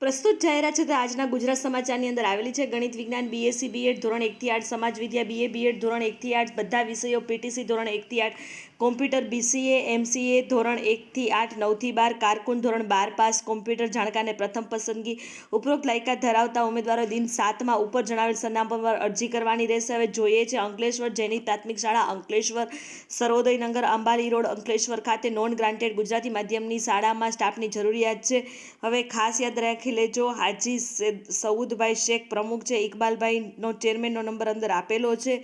પ્રસ્તુત જાહેરાત છે તે આજના ગુજરાત સમાચારની અંદર આવેલી છે. ગણિત વિજ્ઞાન બીએસસી બીએડ ધોરણ એકથી આઠ, સમાજ વિદ્યા બીએ બીએડ ધોરણ એકથી આઠ, બધા વિષયો પીટીસી ધોરણ એકથી આઠ, કોમ્પ્યુટર બીસીએ એમસીએ ધોરણ એકથી આઠ નવથી બાર, કારકુન ધોરણ બાર પાસ, કોમ્પ્યુટર જાણકારને પ્રથમ પસંદગી, ઉપરોક્ત લાયકાત ધરાવતા ઉમેદવારો દિન સાતમાં ઉપર જણાવેલ સરનામા પર અરજી કરવાની રહેશે. હવે જોઈએ છે અંકલેશ્વર જૈનિક પ્રાથમિક શાળા, અંકલેશ્વર સર્વોદયનગર અંબાલી રોડ, અંકલેશ્વર ખાતે નોન ગ્રાન્ટેડ ગુજરાતી માધ્યમની શાળામાં સ્ટાફની જરૂરિયાત છે. હવે ખાસ યાદ રાખી લેજો. હાજી સૌદભાઈ શેખ પ્રમુખ છે. ઇકબાલભાઈનો ચેરમેનનો નંબર અંદર આપેલો છે.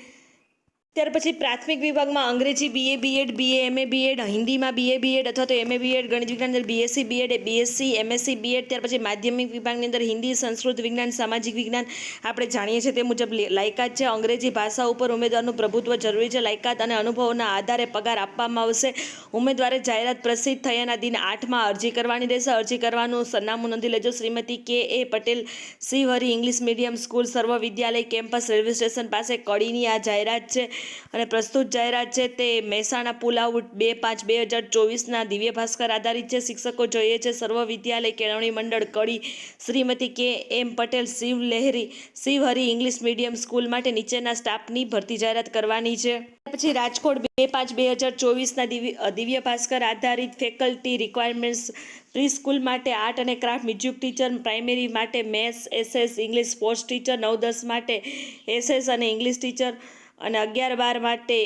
ત્યાર પછી પ્રાથમિક વિભાગમાં અંગ્રેજી BA BEd BA MA BEd હિન્દીમાં બીએ બીએડ અથવા તો એમએ બીએડ ગણિત વિજ્ઞાન અંદર BSc BEd BSc MSc BEd ત્યાર પછી માધ્યમિક વિભાગની અંદર હિન્દી, સંસ્કૃત વિજ્ઞાન, સામાજિક વિજ્ઞાન આપણે જાણીએ છીએ તે મુજબ લાયકાત છે. અંગ્રેજી ભાષા ઉપર ઉમેદવારનું પ્રભુત્વ જરૂરી છે. લાયકાત અને અનુભવોના આધારે પગાર આપવામાં આવશે. ઉમેદવારે જાહેરાત પ્રસિદ્ધ થયાના દિન આઠમાં અરજી કરવાની રહેશે. અરજી કરવાનું સરનામું નોંધી લેજો. Shrimati K. A. Patel Shivhari English medium school Sarva Vidyalaya campus railway station પાસે કડીની આ જાહેરાત છે. અને પ્રસ્તુત જાહેરાત છે તે મહેસાણા પુલ આઉટ બે પાંચ બે હજાર ચોવીસના દિવ્ય ભાસ્કર આધારિત છે. શિક્ષકો જોઈએ છે સર્વ વિદ્યાલય કેળવણી મંડળ Kadi Shrimati K M Patel Shiv Lahari Shivhari English medium school માટે નીચેના સ્ટાફની ભરતી જાહેરાત કરવાની છે. પછી રાજકોટ બે પાંચ બે હજાર ચોવીસના દિવ્ય ભાસ્કર આધારિત ફેકલ્ટી રિક્વાયરમેન્ટ્સ પ્રી સ્કૂલ માટે આર્ટ અને ક્રાફ્ટ મ્યુઝિક ટીચર, પ્રાઇમરી માટે maths, SS, English sports teacher નવ દસ માટે એસએસ અને ઇંગ્લિશ ટીચર અને અગિયાર બાર માટે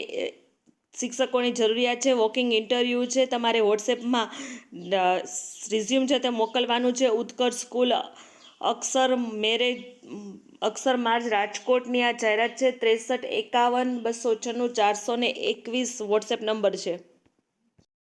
શિક્ષકોની જરૂરિયાત છે, વોકિંગ ઇન્ટરવ્યૂ છે, તમારે વોટ્સએપમાં રિઝ્યુમ છે તે મોકલવાનું છે. Utkarsh school, Akshar marriage Akshar March રાજકોટની આ જાહેરાત છે. ત્રેસઠ એકાવન, બસો છન્નું, ચારસો ને એકવીસ વોટ્સએપ નંબર છે.